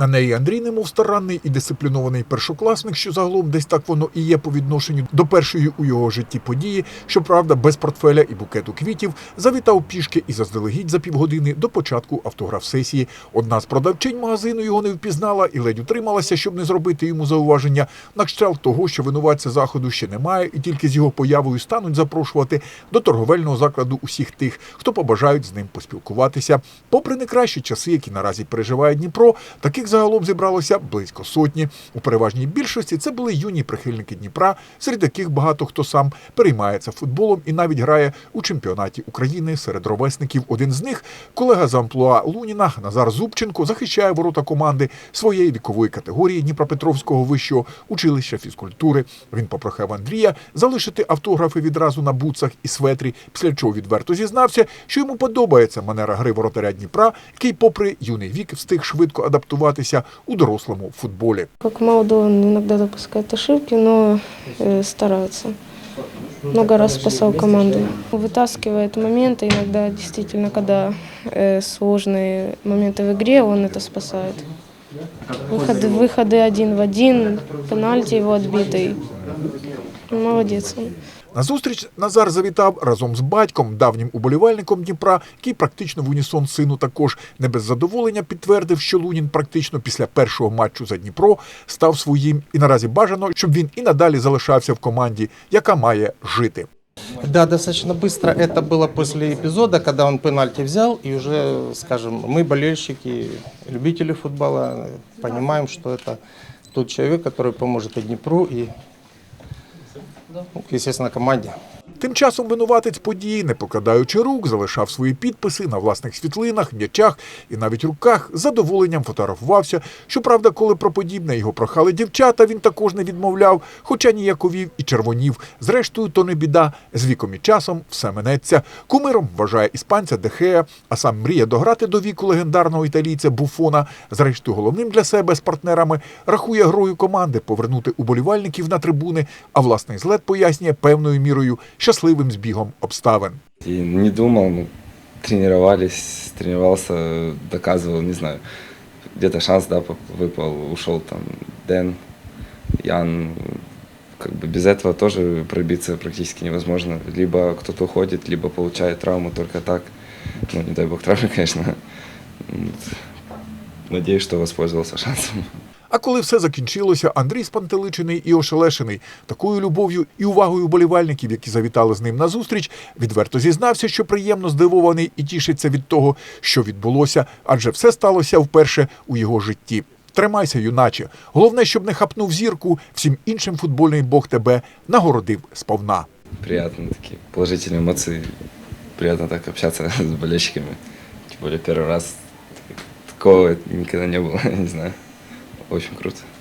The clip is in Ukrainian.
На неї Андрій, немов старанний і дисциплінований першокласник, що загалом десь так воно і є по відношенню до першої у його житті події, щоправда, без портфеля і букету квітів, завітав пішки і заздалегідь за півгодини до початку автограф-сесії. Одна з продавчинь магазину його не впізнала і ледь утрималася, щоб не зробити йому зауваження на кшталт того, що винуватця заходу ще немає, і тільки з його появою стануть запрошувати до торговельного закладу усіх тих, хто побажають з ним поспілкуватися. Попри не кращі часи, які наразі переживає Дніпро, таких загалом зібралося близько сотні. У переважній більшості це були юні прихильники Дніпра, серед яких багато хто сам переймається футболом і навіть грає у чемпіонаті України серед ровесників. Один з них, колега з амплуа Луніна Назар Зубченко, захищає ворота команди своєї вікової категорії Дніпропетровського вищого училища фізкультури. Він попрохав Андрія залишити автографи відразу на буцах і светрі, після чого відверто зізнався, що йому подобається манера гри воротаря Дніпра, який, попри юний вік, встиг швидко адаптуватися у дорослому футболі. Как молодой, он иногда допускает ошибки, но э, старается. Много раз спасал команду. Вытаскивает моменты, иногда действительно, когда э, сложные моменты в игре, он это спасает. Выходы, выходы один в один, пенальти его отбитый. Молодец он. На зустріч Назар завітав разом з батьком, давнім уболівальником Дніпра, який практично в унісон сину також не без задоволення підтвердив, що Лунін практично після першого матчу за Дніпро став своїм, і наразі бажано, щоб він і надалі залишався в команді, яка має жити. Да, достаточно быстро. Это было после эпизода, когда он пенальти взял, и уже, скажем, мы, болельщики, любители футбола, понимаем, что это тот человек, который поможет и Днепру, и, ну, естественно, команде. Тим часом винуватець події, не покладаючи рук, залишав свої підписи на власних світлинах, м'ячах і навіть руках з задоволенням фотографувався. Щоправда, коли про подібне його прохали дівчата, він також не відмовляв, хоча ніяковів і червонів. Зрештою, то не біда. З віком і часом все минеться. Кумиром вважає іспанця Дехея, а сам мріє дограти до віку легендарного італійця Буфона. Зрештою, головним для себе з партнерами рахує грою команди повернути уболівальників на трибуни, а власний злет пояснює певною мірою щасливим збігом обставин. И не думал, ну, тренировались, тренировался, доказывал, не знаю, где-то шанс, да, поп- выпал, ушел там Дэн, Ян, как бы без этого тоже пробиться практически невозможно. Либо кто-то уходит, либо получает травму только так. Ну, не дай бог травмы, конечно. Вот. Надеюсь, что воспользовался шансом. А коли все закінчилося, Андрій спантеличений і ошелешений такою любов'ю і увагою болівальників, які завітали з ним на зустріч, відверто зізнався, що приємно здивований і тішиться від того, що відбулося, адже все сталося вперше у його житті. Тримайся, юначе. Головне, щоб не хапнув зірку, всім іншим футбольний бог тебе нагородив сповна. Приятно, такие положительные эмоции. Приятно так общаться с болельщиками. Тем более первый раз такого никогда не было, не знаю. Очень круто.